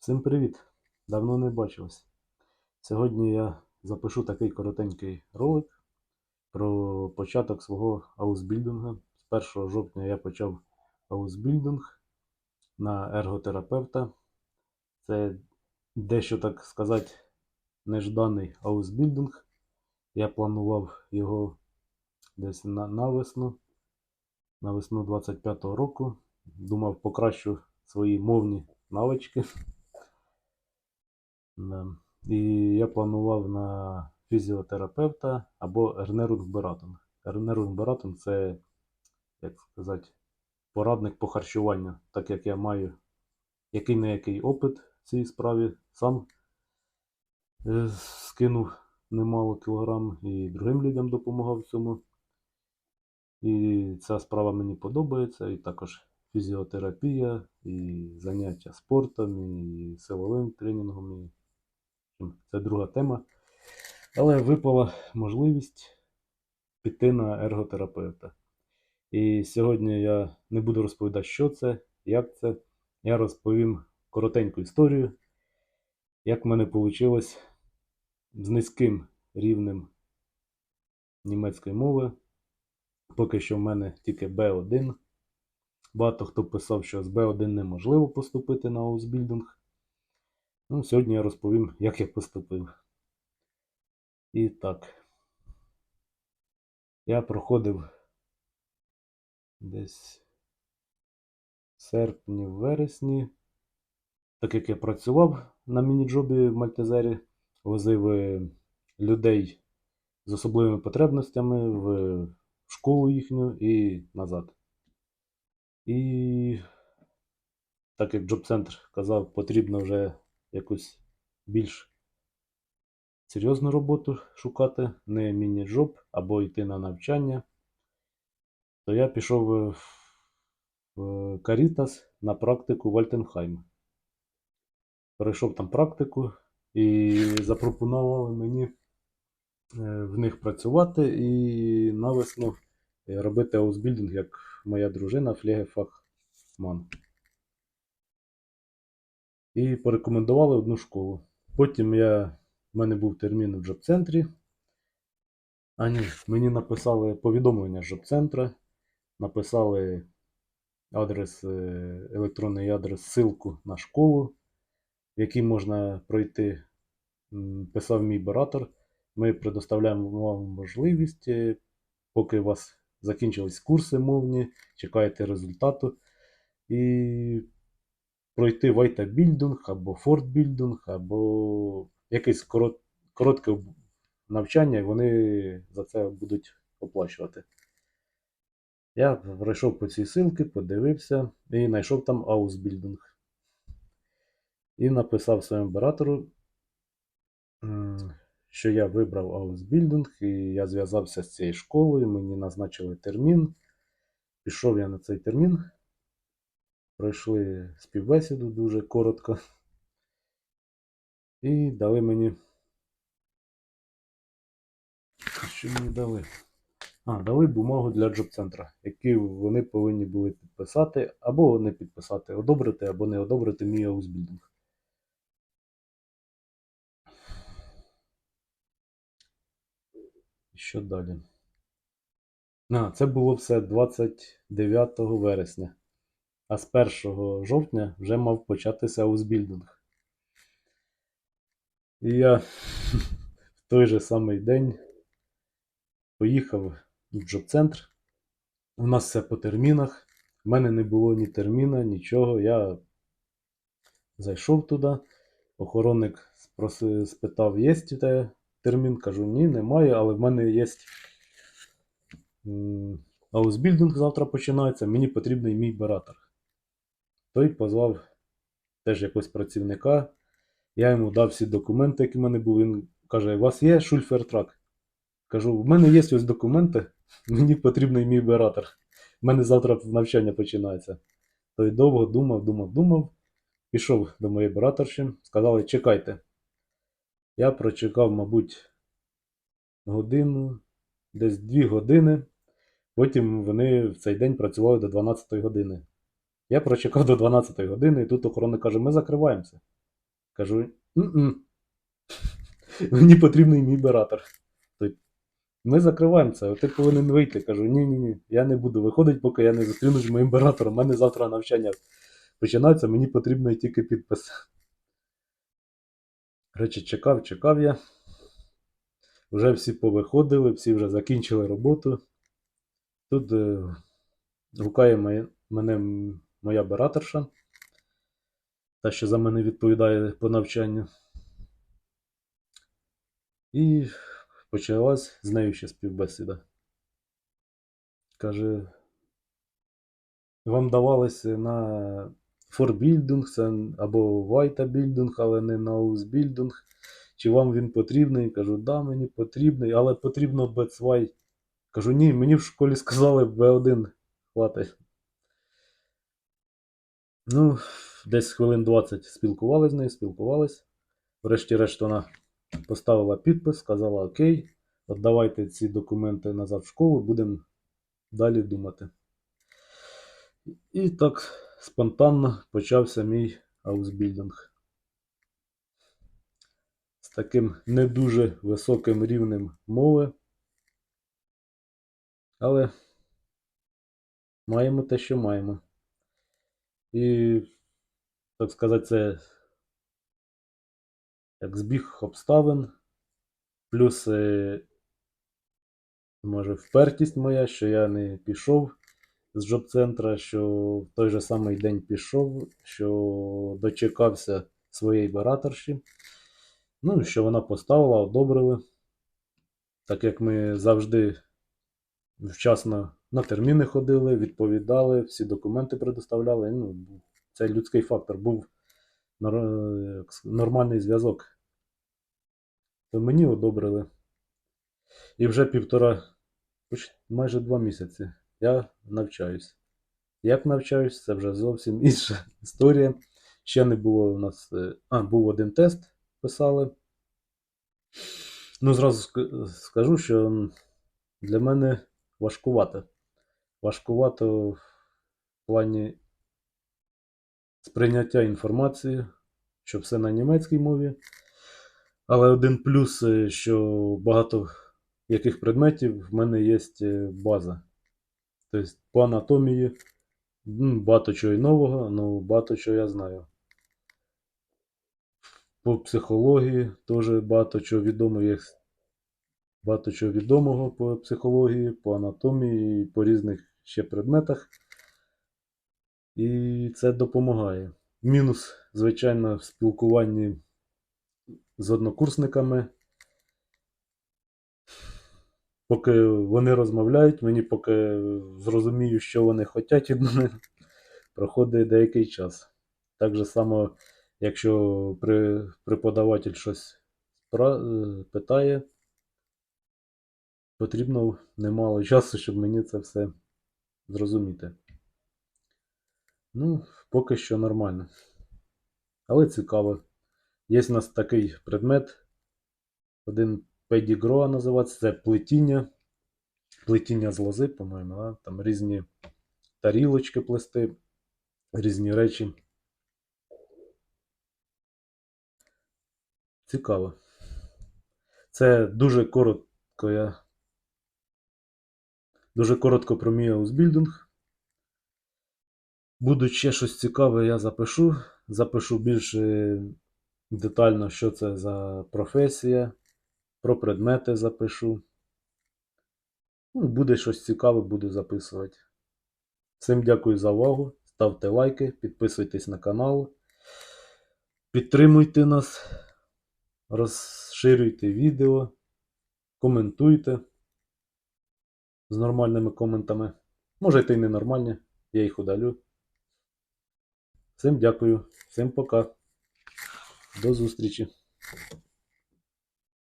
Всім привіт! Давно не бачились. Сьогодні я запишу такий коротенький ролик про початок свого аусбілдингу. З 1 жовтня я почав аусбілдинг на ерготерапевта. Це дещо так сказати нежданий аусбілдинг. Я планував його десь на, на весну, на весну 25-го року. Думав, покращу свої мовні навички. І я планував на фізіотерапевта або Ернерунгбератинг. Ернерунгбератинг це, як сказати, порадник по харчуванню, так як я маю який не який опит в цій справі. Сам е, скинув немало кілограм і другим людям допомагав в цьому. І ця справа мені подобається, і також фізіотерапія, і заняття спортом, і силовим тренінгом. І це друга тема. Але випала можливість піти на ерготерапевта. І сьогодні я не буду розповідати, що це, як це. Я розповім коротеньку історію, як в мене вийшло з низьким рівнем німецької мови. Поки що в мене тільки B1. Багато хто писав, що з B1 неможливо поступити на аусбілдинг. Ну, сьогодні я розповім, як я поступив. І так. Я проходив десь в серпні, вересні. Так як я працював на міні-джобі в Мальтезері, возив е, людей з особливими потребностями в школу їхню і назад. І так як джоб-центр казав, потрібно вже якусь більш серйозну роботу шукати, не міні-джоб або йти на навчання, то я пішов е, в Карітас на практику в Альтенхайм. Пройшов там практику і запропонували мені е, в них працювати і навесну е, робити аусбілдинг, як моя дружина Флегефахман і порекомендували одну школу. Потім я, в мене був термін в джоб-центрі. А ні, мені написали повідомлення з джоб-центра, написали адрес, е, електронний адрес, ссылку на школу, в якій можна пройти. Писав мій оператор. Ми предоставляємо вам можливість, е, поки у вас закінчились курси мовні, чекаєте результату. І пройти вайтабілдинг або фортбілдинг, або якесь корот, коротке навчання, і вони за це будуть оплачувати. Я пройшов по цій ссылці, подивився і знайшов там аусбілдинг. І написав своєму оператору, що я вибрав аусбілдинг, і я зв'язався з цією школою, мені назначили термін. Пішов я на цей термін. Пройшли співбесіду дуже коротко. І дали мені. Що мені дали? А, дали бумагу для джоб-центра, які вони повинні були підписати, або не підписати, одобрити, або не одобрити мій аусбілдинг. Що далі? А, це було все 29 вересня. А з 1 жовтня вже мав початися аусбілдинг. І я в той же самий день поїхав в джоб-центр. У нас все по термінах. У мене не було ні терміна, нічого. Я зайшов туди. Охоронник спитав, є тебе термін? Кажу, ні, немає, але в мене є м, аусбілдинг завтра починається, мені потрібний мій оператор. Той позвав теж якогось працівника. Я йому дав всі документи, які в мене були. Він каже: у вас є шульфертрак? Кажу, в мене є ось документи, мені потрібний мій оператор. У мене завтра навчання починається. Той довго думав, думав, думав. Пішов до моєї операторші, сказали, чекайте. Я прочекав, мабуть, годину, десь 2 години. Потім вони в цей день працювали до 12 години. Я прочекав до 12 години, і тут охорона каже, ми закриваємося. Кажу, «М-м. мені потрібний мій оператор. Ми закриваємо це, ти повинен вийти. Кажу, ні-ні-ні, я не буду виходити, поки я не зустрінусь з моїм оператором. У мене завтра навчання починається, мені потрібно тільки підпис. Речі, чекав, чекав я. Вже всі повиходили, всі вже закінчили роботу. Тут е, гукає мене моя операторша, та, що за мене відповідає по навчанню. І почалась з нею ще співбесіда. Каже, вам давалося на форбілдинг, або вайтабілдинг, але не на аусбілдинг. Чи вам він потрібний? Кажу, да, мені потрібний, але потрібно бецвай. Кажу, ні, мені в школі сказали B1 хватить. Ну, десь хвилин 20 спілкувались з нею, спілкувались. Врешті-решт вона поставила підпис, сказала Окей, от давайте ці документи назад в школу, будемо далі думати. І так спонтанно почався мій аусбілдинг. З таким не дуже високим рівнем мови. Але маємо те, що маємо. І, так сказати, це як збіг обставин, плюс, е, може, впертість моя, що я не пішов з джоб-центра, що в той же самий день пішов, що дочекався своєї бараторші. Ну, що вона поставила, одобрили. Так як ми завжди вчасно на терміни ходили, відповідали, всі документи предоставляли. Ну, це людський фактор, був с- нормальний зв'язок. То мені одобрили. І вже півтора, майже два місяці я навчаюсь. Як навчаюсь, це вже зовсім інша історія. Ще не було у нас. е, А, був один тест, писали. Ну, зразу скажу, що для мене важкувато. Важкувато в плані сприйняття інформації, що все на німецькій мові. Але один плюс, е, що багато яких предметів в мене є е, база. Тобто по анатомії багато чого і нового, але багато чого я знаю. По психології теж багато чого відомо є. Багато чого відомого по психології, по анатомії по різних ще предметах. І це допомагає. Мінус, звичайно, в спілкуванні з однокурсниками. Поки вони розмовляють, мені поки зрозумію, що вони хочуть від мене, проходить деякий час. Так же само, якщо преподаватель щось е, питає, потрібно немало часу, щоб мені це все зрозуміти. Ну, поки що нормально. Але цікаво. Є в нас такий предмет, один педігроа називається, це плетіння. Плетіння з лози, по-моєму, там різні тарілочки плести, різні речі. Цікаво. Це дуже коротко я. Дуже коротко про мій аусбілдинг. Буде ще щось цікаве, я запишу. Запишу більш е, детально, що це за професія. Про предмети запишу. Ну, буде щось цікаве, буду записувати. Всім дякую за увагу. Ставте лайки, підписуйтесь на канал. Підтримуйте нас, розширюйте відео, коментуйте з нормальними коментами. Може йти і ненормальні, я їх удалю. Всім дякую, всім пока. До зустрічі.